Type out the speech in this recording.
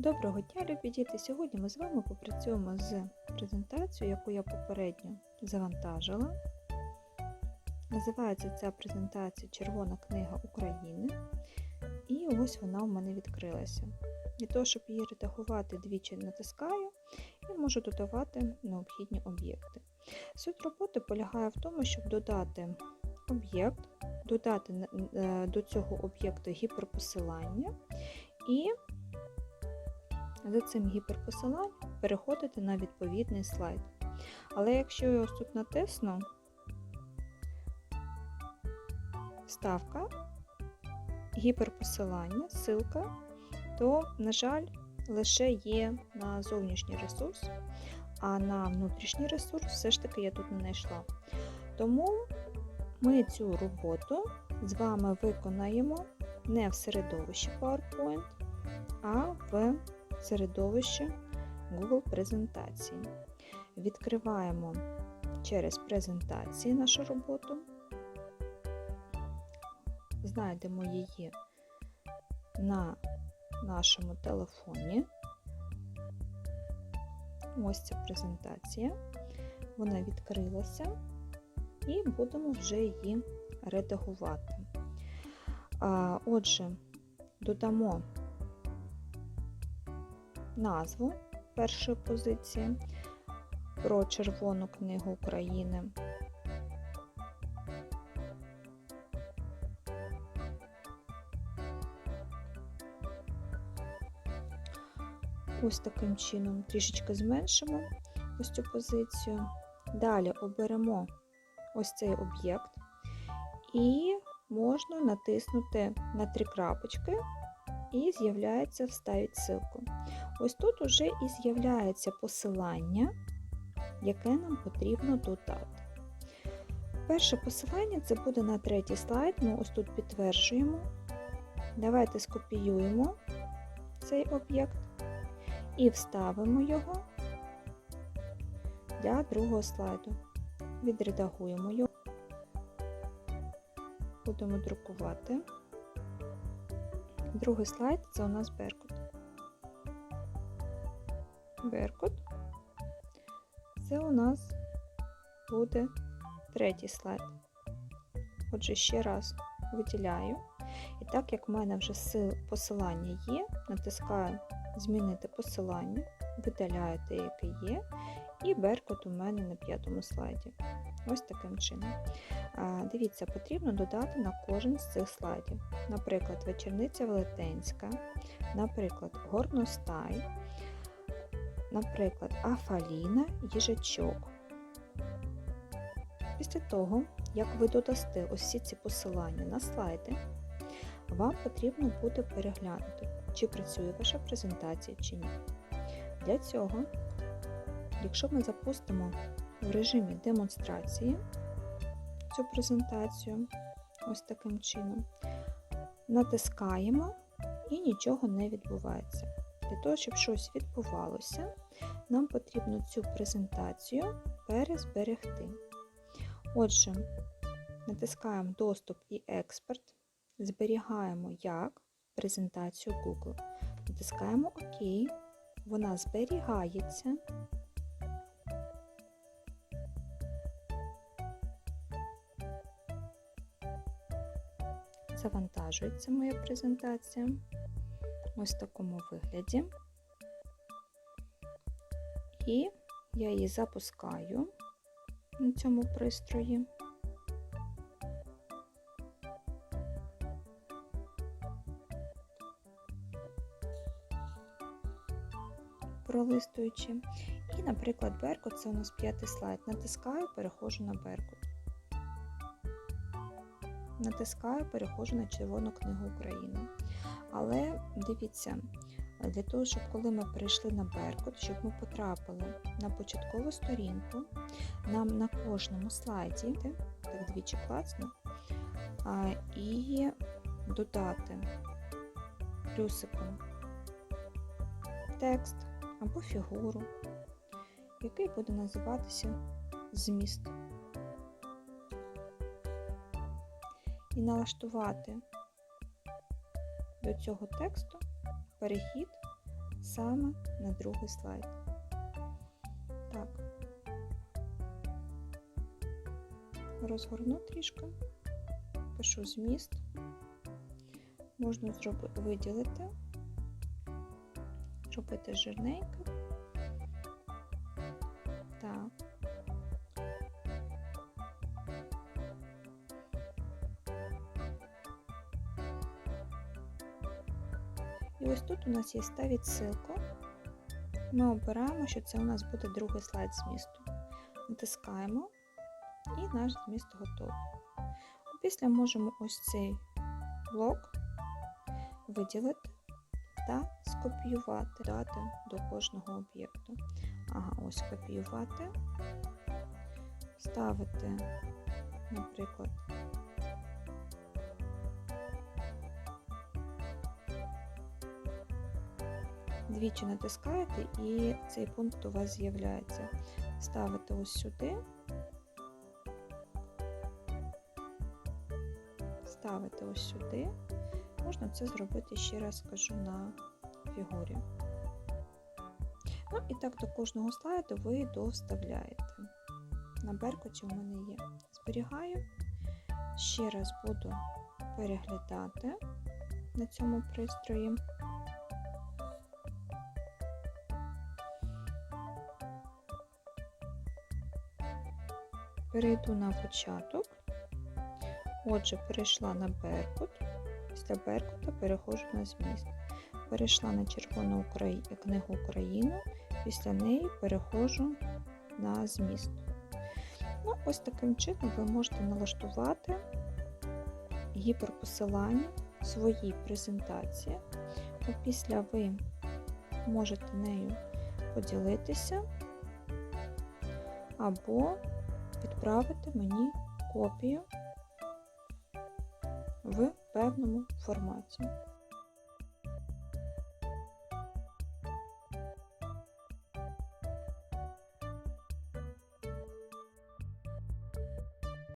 Доброго дня, любі діти! Сьогодні ми з вами попрацюємо з презентацією, яку я попередньо завантажила. Називається ця презентація Червона книга України. І ось вона у мене відкрилася. Для того, щоб її редагувати, двічі натискаю і можу додавати необхідні об'єкти. Суть роботи полягає в тому, щоб додати об'єкт, додати е, до цього об'єкту гіперпосилання і за цим гіперпосиланням переходити на відповідний слайд. Але якщо я ось тут натисну ставка, гіперпосилання, ссылка, то, на жаль, лише є на зовнішній ресурс, а на внутрішній ресурс все ж таки я тут не знайшла. Тому ми цю роботу з вами виконаємо не в середовищі PowerPoint, а в середовище Google презентації. Відкриваємо через презентації нашу роботу, знайдемо її на нашому телефоні. Ось ця презентація. Вона відкрилася, і будемо вже її редагувати. Отже, додамо назву першої позиції про Червону книгу України. Ось таким чином трішечки зменшимо ось цю позицію. Далі оберемо ось цей об'єкт і можна натиснути на три крапочки і з'являється вставить ссылку. Ось тут уже і з'являється посилання, яке нам потрібно додати. Перше посилання це буде на третій слайд. Ми ось тут підтверджуємо. Давайте скопіюємо цей об'єкт і вставимо його для другого слайду. Відредагуємо його, будемо друкувати. Другий слайд це у нас Беркут. Беркут. Це у нас буде третій слайд. Отже, ще раз виділяю. І так як в мене вже посилання є, натискаю Змінити посилання, видаляю те, яке є, і Беркут у мене на п'ятому слайді. Ось таким чином. Дивіться, потрібно додати на кожен з цих слайдів. Наприклад, вечерниця Велетенська, наприклад, горностай, наприклад, Афаліна, їжачок. Після того, як ви додасте всі ці посилання на слайди, вам потрібно буде переглянути, чи працює ваша презентація чи ні. Для цього, якщо ми запустимо в режимі демонстрації цю презентацію, ось таким чином, натискаємо і нічого не відбувається. Для того, щоб щось відбувалося, нам потрібно цю презентацію перезберегти. Отже, натискаємо Доступ і експорт, зберігаємо як презентацію Google. Натискаємо ОК, вона зберігається. Завантажується моя презентація ось в такому вигляді. І я її запускаю на цьому пристрої. Пролистуючи. І, наприклад, Беркут це у нас п'ятий слайд. Натискаю, переходжу на Беркут. Натискаю, переходжу на Червону книгу України. Але дивіться, для того, щоб коли ми перейшли на Беркут, щоб ми потрапили на початкову сторінку, нам на кожному слайді, так двічі класно, і додати плюсиком текст або фігуру, який буде називатися зміст. І налаштувати до цього тексту перехід саме на другий слайд. Так. Розгорну трішки, пишу зміст. Можна зробити, виділити, робити жирненько. І ось тут у нас є та відсилка. Ми обираємо, що це у нас буде другий слайд змісту. Натискаємо і наш зміст готовий. Після можемо ось цей блок виділити та скопіювати дати до кожного об'єкту. Ага, ось копіювати, ставити, наприклад, двічі натискаєте і цей пункт у вас з'являється. Ставите ось сюди, ставите ось сюди. Можна це зробити ще раз скажу на фігурі. Ну і так до кожного слайду ви довставляєте. На беркуті у мене є. Зберігаю. Ще раз буду переглядати на цьому пристрої. Перейду на початок. Отже, перейшла на Беркут. Після Беркута переходжу на зміст. Перейшла на Червону книгу Україну, після неї переходжу на зміст. Ну, ось таким чином ви можете налаштувати гіперпосилання в своїй презентації. Після ви можете нею поділитися або відправити мені копію в певному форматі.